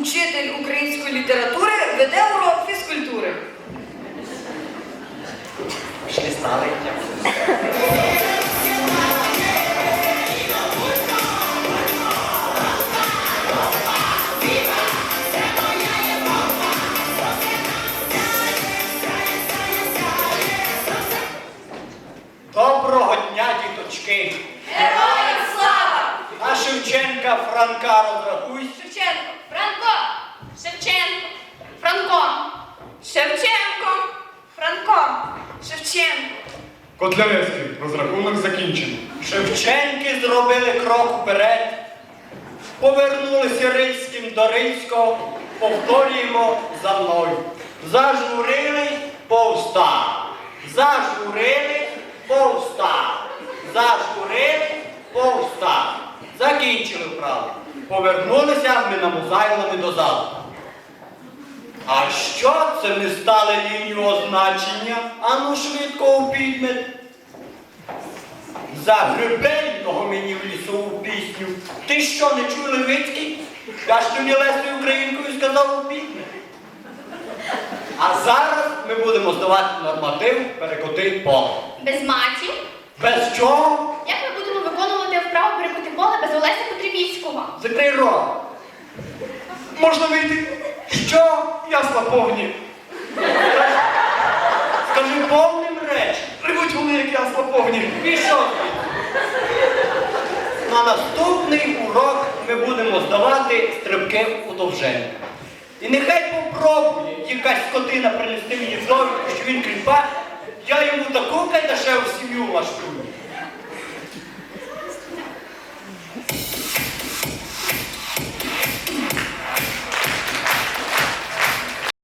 учитель української літератури, веде урок фізкультури. Пішли стали. Доброго дня, діточки! Героям слава! На Шевченка Франка розрахуйся. Шевченко! Франко! Шевченко! Франко! Шевченко! Франко! Шевченко! Котляревський, розрахунок закінчено. Шевченки зробили крок вперед, повернулися Рильським до Рильського, повторюємо за мною. Зажурили, повстав. Зажурили, повстав. Зажурили, повстав. Закінчили вправу. Повернулися ми на Музайлові до залу. А що це ми стали лінію означення? Ану швидко упідьме. Загребельного мені в лісову пісню. Ти що, не чув Левицький? Я ж тобі лесою українкою сказав упідне. А зараз ми будемо здавати норматив перекоти поле. Без матів? Без чого? Як ми будемо виконувати вправу перекоти поле без Олеся Потрібівського? Закрий рот. Можна вийти? Що? Ясла повні. Скажи повним речем. Ревуть вони, як ясла повні. Пішов. На наступний урок ми будемо здавати стрибки у. І нехай попробує якась скотина принести мені довідку, що він кріпак, я йому таку кайдашеву сім'ю влаштую.